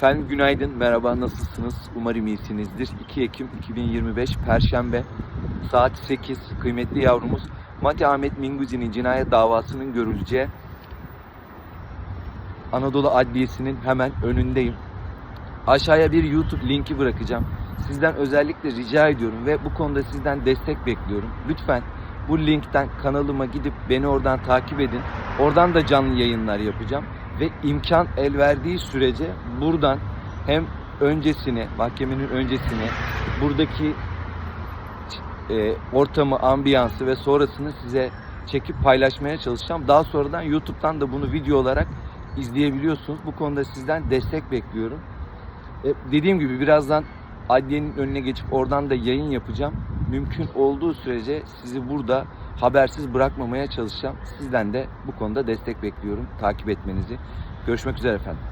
Efendim günaydın, merhaba, nasılsınız? Umarım iyisinizdir. 2 Ekim 2025 Perşembe saat 8 kıymetli yavrumuz Mati Ahmet Minguzi'nin cinayet davasının görüleceği Anadolu Adliyesi'nin hemen önündeyim. Aşağıya bir YouTube linki bırakacağım. Sizden özellikle rica ediyorum ve bu konuda sizden destek bekliyorum. Lütfen bu linkten kanalıma gidip beni oradan takip edin. Oradan da canlı yayınlar yapacağım ve imkan el verdiği sürece buradan hem öncesini, mahkemenin öncesini, buradaki e, ortamı, ambiyansı ve sonrasını size çekip paylaşmaya çalışacağım. Daha sonradan YouTube'dan da bunu video olarak izleyebiliyorsunuz. Bu konuda sizden destek bekliyorum. E, dediğim gibi birazdan adliyenin önüne geçip oradan da yayın yapacağım. Mümkün olduğu sürece sizi burada habersiz bırakmamaya çalışacağım. Sizden de bu konuda destek bekliyorum. Takip etmenizi. Görüşmek üzere efendim.